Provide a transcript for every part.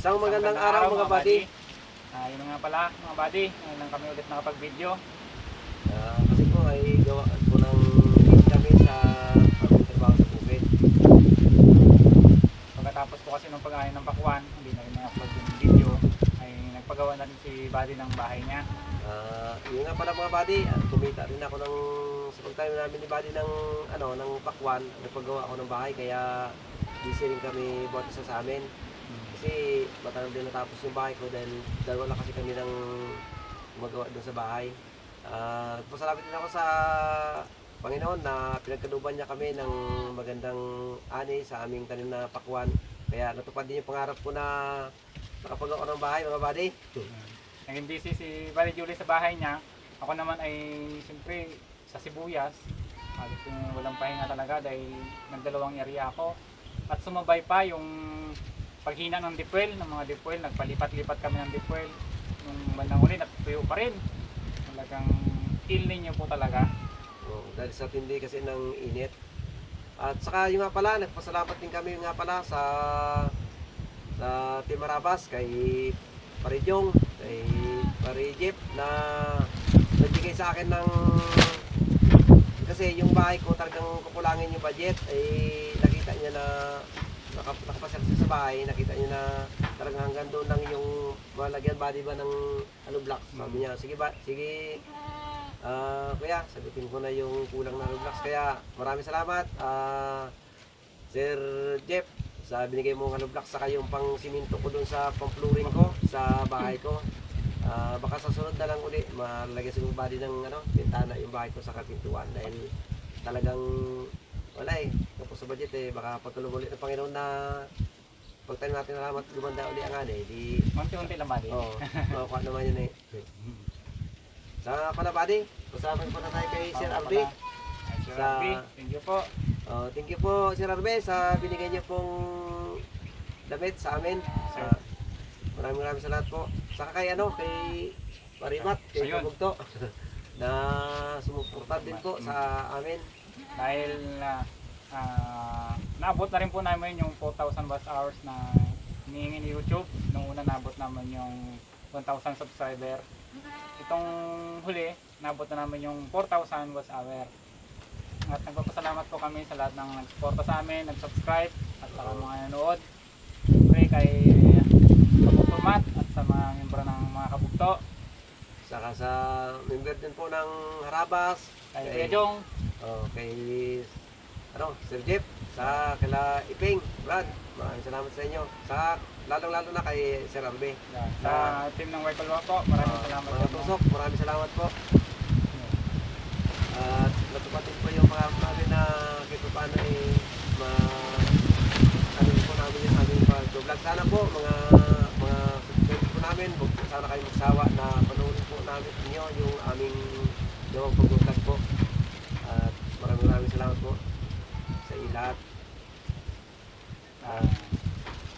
Isang magandang araw mga buddy. Ah, yun nga pala mga buddy, ngayon lang kami ulit nakapag-video. Ah, kasi po ay gawa po ng kami sa aming trabaho sa bukid. Pagkatapos po kasi ng pag-ahin ng pakuan, hindi na rin na-upload yung video, ay nagpagawa na rin si buddy ng bahay niya. Ah, yun nga pala mga buddy, ah, kumita rin ako ng sa pagtayo namin ni buddy ng ano ng pakwan, nagpagawa ako ng bahay kaya busy rin kami buhat isa sa amin. Kasi matagal din natapos yung bahay ko dahil dalawa lang kasi kami ng gumagawa doon sa bahay. Ah, nagpasalamat din ako sa Panginoon na pinagkanuban niya kami ng magandang ani sa aming tanim na pakwan. Kaya natupad din yung pangarap ko na nakapagawa ko ng bahay mga buddy. Naging busy si Buddy Julie sa bahay niya. Ako naman ay siyempre sa Sibuyas. Halos yung walang pahinga talaga dahil nagdalawang area ako. At sumabay pa yung paghina ng dipwel, ng mga dipwel. Nagpalipat-lipat kami ng dipwel. Nung bandang uli, natutuyo pa rin. Talagang kill ninyo po talaga. Oh, dahil sa tindi kasi ng init. At saka yung nga pala, nagpasalamat din kami nga pala sa sa Team Marabas kay Parijong, kay Parijip na nagbigay sa akin ng kasi yung bahay ko talagang kukulangin yung budget ay nakita niya na naka, nakapasal siya sa bahay, nakita niya na talagang hanggang doon lang yung malagyan ba di ba ng ano block. Sabi niya, sige ba, sige Ah, kuya, sagutin ko na yung kulang na Roblox. Kaya maraming salamat. Ah, Sir Jeff, sa binigay mong Roblox saka yung pang siminto ko dun sa pang ko sa bahay ko. Ah, baka sa sunod na lang uli, malagyan siguro body ng ano, bintana yung bahay ko sa kapintuan dahil talagang wala eh. Tapos sa budget eh, baka patulong ulit ng Panginoon na pagtanim natin na at gumanda uli ang ano eh. Di, Unti-unti lang buddy. Oo, oh, kuha naman yun eh. Sa pala buddy, kasama ko na tayo kay Sir Arby. Sir Sa- Arby, thank you po. Oh, thank you po Sir Arby sa binigay niyo pong damit sa amin. Sir. Sa maraming maraming salamat po. Saka kay ano, kay Marimat, kay. Kabugto na sumuporta din po sa amin. Dahil na naabot na rin po namin yung 4,000 watts hours na hinihingi ni YouTube. Nung una naabot naman yung 1,000 subscriber. Itong huli, naabot na namin yung 4,000 watts hour. At nagpapasalamat po kami sa lahat ng nagsuporta sa amin, nag-subscribe at sa mga nanood. Siyempre kay Kabugto Matt at sa mga membro ng mga kabugto. Saka sa member din po ng Harabas, Kay Kay- Kuya Jong, oh, kay ano, Sir Jeff, sa kila Iping, Brad. Maraming salamat sa inyo. Sa lalong-lalo na kay Sir Arby. yan, sa team ng White Balwa po, maraming Ah, salamat mga sa tusok, maraming salamat po. At natupad din po yung mga namin na pa paano eh, ma ano po namin yung aming pag-vlog. Sana po mga mga subscribers po namin, sana kayo magsawa na panoorin po namin ninyo yung aming gawang pag-vlog po. At maraming maraming salamat po sa ilat. Ah,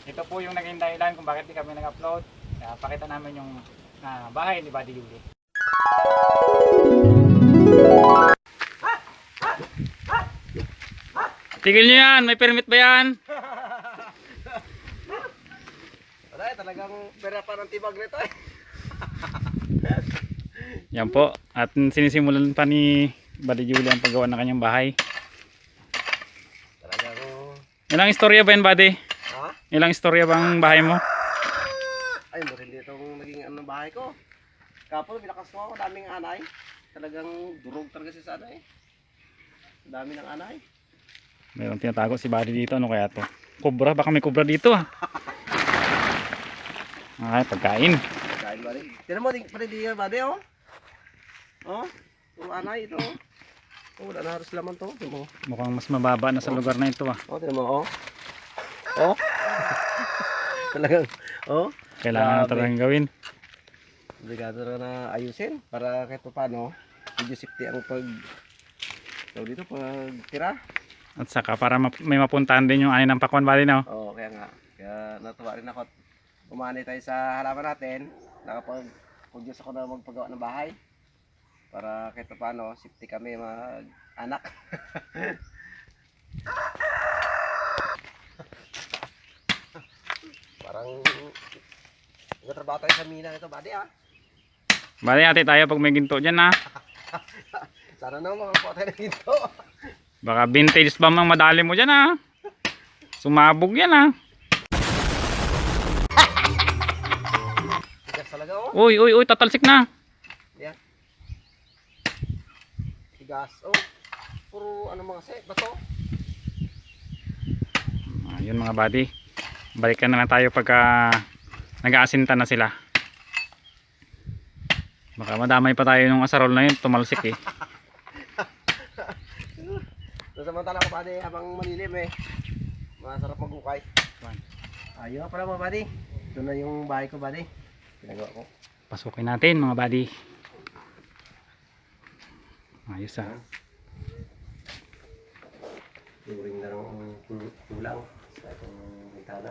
ito po yung naging dahilan kung bakit di kami nag-upload. Kaya pakita namin yung ah, bahay ni Buddy Yuli. Tigil nyo yan! May permit ba yan? Wala eh, talagang pera pa ng tibag nito eh. Yan po. At sinisimulan pa ni Buddy Yuli ang paggawa ng kanyang bahay. Ilang istorya ba yan, Buddy? ha? Ilang istorya bang bahay mo? Ay, marili itong naging ano bahay ko. Kapon, binakas ko ako, daming anay. Talagang durog talaga siya sa anay. Dami ng anay. Mayroong tinatago si Buddy dito. Ano kaya to? Kubra? Baka may kubra dito ah. Ay, pagkain. Kain ba rin? Tinan mo, pati di ba oh? Oh, yung anay ito. Oh, wala na halos laman to. Mo. Mukhang mas mababa na sa lugar na ito ah. Oh, tinan mo, oh. Oh. Talagang, oh. Kailangan na talagang gawin. Obligado na na ayusin para kahit pa paano, medyo safety ang pag tawag dito, pag tira. At saka para may mapuntahan din yung ani ng Pakwan Valley no? Oo, kaya nga. Kaya natuwa rin ako umani tayo sa halaman natin. Nakapag-produce ako na magpagawa ng bahay. Para kahit pa paano, safety kami mag-anak. para Parang nagtatrabaho tayo sa mina ito, buddy ah. Bali ate tayo pag may ginto dyan ha. Sana naman makakuha tayo ng ginto. Baka vintage ba mang madali mo dyan ha. Sumabog yan oh. Uy, uy, uy, tatalsik na. Yan. Tigas. Oh. Puro ano mga se, bato. Ayun mga buddy. Balikan na lang tayo pagka nag-aasinta na sila. Baka madamay pa tayo nung asarol na yun, tumalsik eh. So, samantala ko buddy, habang malilim eh. Masarap magukay. Ayun nga pala mga buddy. Ito na yung bahay ko buddy. Pinagawa ko. Pasukin natin mga buddy. Ayos ah. Turing na lang ang kul- kulang sa itong bintana.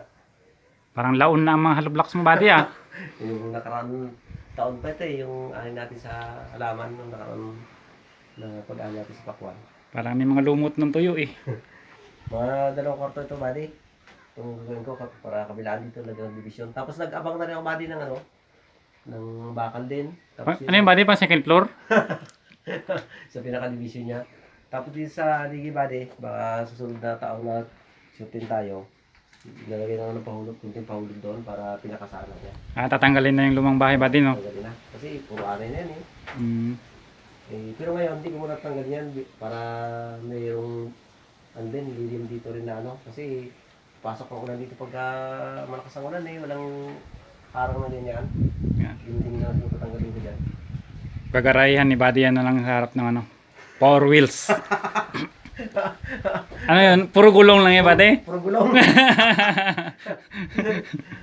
Parang laon na ang mga hollow blocks mo buddy ah. Yung nakaraan taon pa ito eh, yung ano natin sa halaman nung nakaraan na pag-ano natin sa pakwan. Parang may mga lumot ng tuyo eh. Mga dalawang kwarto ito, buddy. Itong gagawin ko para kabilaan dito, lagyan ng division. Tapos nag-abang na rin ako, buddy, ng ano, ng bakal din. Tapos Ano yung buddy? Pang second floor? sa pinaka-division niya. Tapos din sa ligi, buddy, baka susunod na taong na shootin tayo. Lalagay na ng pahulog, kunting pahulog doon para pinakasana niya. Ah, tatanggalin na yung lumang bahay buddy no? Tanggalin na. Kasi puro aray na yan eh. Mm. Eh, pero ngayon, hindi ko muna tanggal yan para mayroong ano din, lilim dito rin na ano. Kasi pasok ako na dito pagka malakas ang ulan eh. Walang harang na din yan. Yan. Dinding na yung tatanggalin ko dyan. Gagarayan ni buddy yan na lang sa harap ng ano. Power wheels. ano yun? Puro gulong lang yan buddy? Puro gulong.